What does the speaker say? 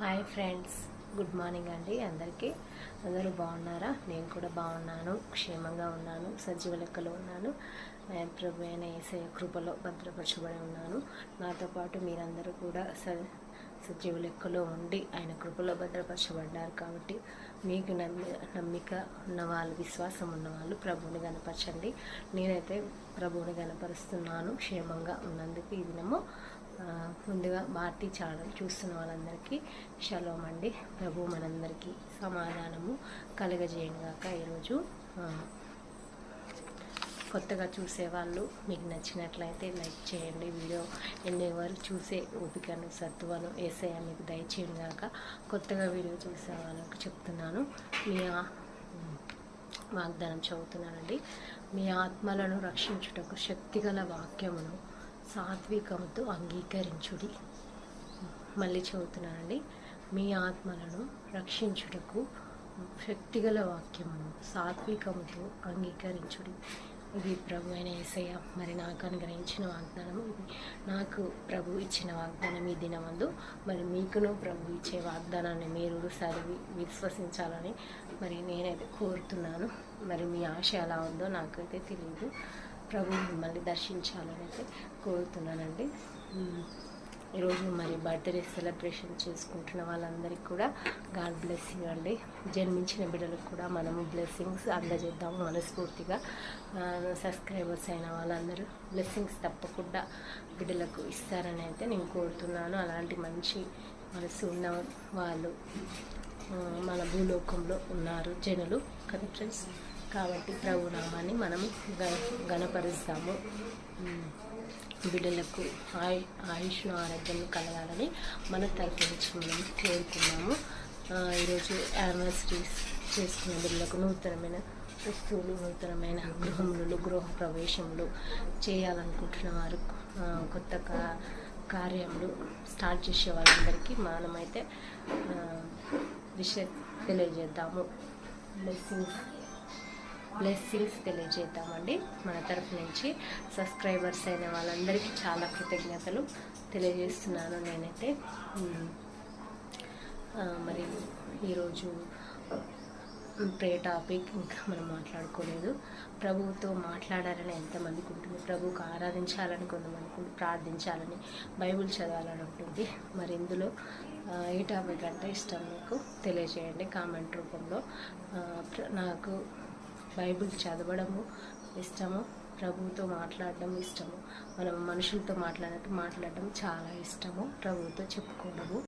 Hi friends good morning అండి అందరికీ. అందరూ బాగున్నారా? నేను కూడా బాగున్నాను క్షేమంగా ఉన్నాను సజీవ లెక్కలో ఉన్నాను. ప్రభు అయిన ఏసయ కృపలో భద్రపరచబడి ఉన్నాను. నాతో పాటు మీరందరూ కూడా స సజీవ లెక్కలో ఉండి ఆయన కృపలో భద్రపరచబడ్డారు కాబట్టి మీకు నమ్మి నమ్మిక ఉన్నవాళ్ళు విశ్వాసం ఉన్నవాళ్ళు ప్రభువుని గనపరచండి నేనైతే ప్రభువుని కనపరుస్తున్నాను క్షేమంగా ఉన్నందుకు ఈ దినము ముందుగా భారతీ ఛానల్ చూస్తున్న వాళ్ళందరికీ షలోం అండి. ప్రభు మనందరికీ సమాధానము కలగజేయంగాక ఈరోజు. కొత్తగా చూసేవాళ్ళు మీకు నచ్చినట్లయితే లైక్ చేయండి. వీడియో ఎన్నేవారు చూసే ఓపికను సత్తువను ఏసయ్య మీకు దయచేయండి కాక కొత్తగా వీడియో చూసే వాళ్ళకు చెప్తున్నాను. మీ వాగ్దానం చదువుతున్నానండి. మీ ఆత్మలను రక్షించుటకు శక్తిగల వాక్యమును సాత్వికముతో అంగీకరించుడి. మళ్ళీ చదువుతున్నానండి. మీ ఆత్మలను రక్షించుటకు శక్తిగల వాక్యమును సాత్వికముతో అంగీకరించుడి. ఇది ప్రభు అయిన ఏసయ్య. మరి నాకు అనుగ్రహించిన వాగ్దానం ఇది. నాకు ప్రభు ఇచ్చిన వాగ్దానం ఈ దినమందు. మరి మీకును ప్రభు ఇచ్చే వాగ్దానాన్ని మీరు చదివి విశ్వసించాలని మరి నేనైతే కోరుతున్నాను. మరి మీ ఆశ ఎలా ఉందో నాకైతే తెలియదు. ప్రభు మిమ్మల్ని దర్శించాలని అయితే కోరుతున్నానండి ఈరోజు మరి బర్త్డే సెలబ్రేషన్ చేసుకుంటున్న వాళ్ళందరికీ కూడా గాడ్ బ్లెస్సింగ్ అండి. జన్మించిన బిడ్డలకు కూడా మనము బ్లెస్సింగ్స్ అందజేద్దాము మనస్ఫూర్తిగా. సబ్స్క్రైబర్స్ అయిన వాళ్ళందరూ బ్లెస్సింగ్స్ తప్పకుండా బిడ్డలకు ఇస్తారని అయితే నేను కోరుతున్నాను. అలాంటి మంచి మనసు ఉన్న వాళ్ళు మన భూలోకంలో ఉన్నారు జనులు కదా ఫ్రెండ్స్? కాబట్టి ప్రభు నామాన్ని మనం గ- గణపరుస్తాము. బిడ్డలకు ఆయు ఆయుష్ను ఆరోగ్యం కలగాలని మన తరఫు నుంచి మనం కోరుకున్నాము. ఈరోజు యానివర్సరీస్ చేసుకున్న బిడ్డలకు నూతనమైన వస్తువులు నూతనమైన గృహములు గృహ ప్రవేశములు చేయాలనుకుంటున్న వారు కొత్త కా కార్యములు స్టార్ట్ చేసే వాళ్ళందరికీ మనమైతే విషయం తెలియజేద్దాము. Blessings blessings తెలియజేద్దామండి. మన తరఫు నుంచి సబ్స్క్రైబర్స్ అయిన వాళ్ళందరికీ చాలా కృతజ్ఞతలు తెలియజేస్తున్నాను నేనైతే. మరి ఈరోజు ప్రే టాపిక్ ఇంకా మనం మాట్లాడుకోలేదు. ప్రభువుతో మాట్లాడాలని ఎంతమందికి ఉంటుంది? ప్రభువుకు ఆరాధించాలని కొంతమందికి ప్రార్థించాలని బైబిల్ చదవాలని ఉంటుంది మరి ఇందులో ఏ టాపిక్ అంటే ఇష్టం మీకు? తెలియజేయండి కామెంట్ రూపంలో. నాకు బైబిల్ చదవడము ఇష్టము ప్రభువుతో మాట్లాడడం ఇష్టము మనం మనుషులతో మాట్లాడినట్టు మాట్లాడడం చాలా ఇష్టము ప్రభువుతో చెప్పుకోవడము.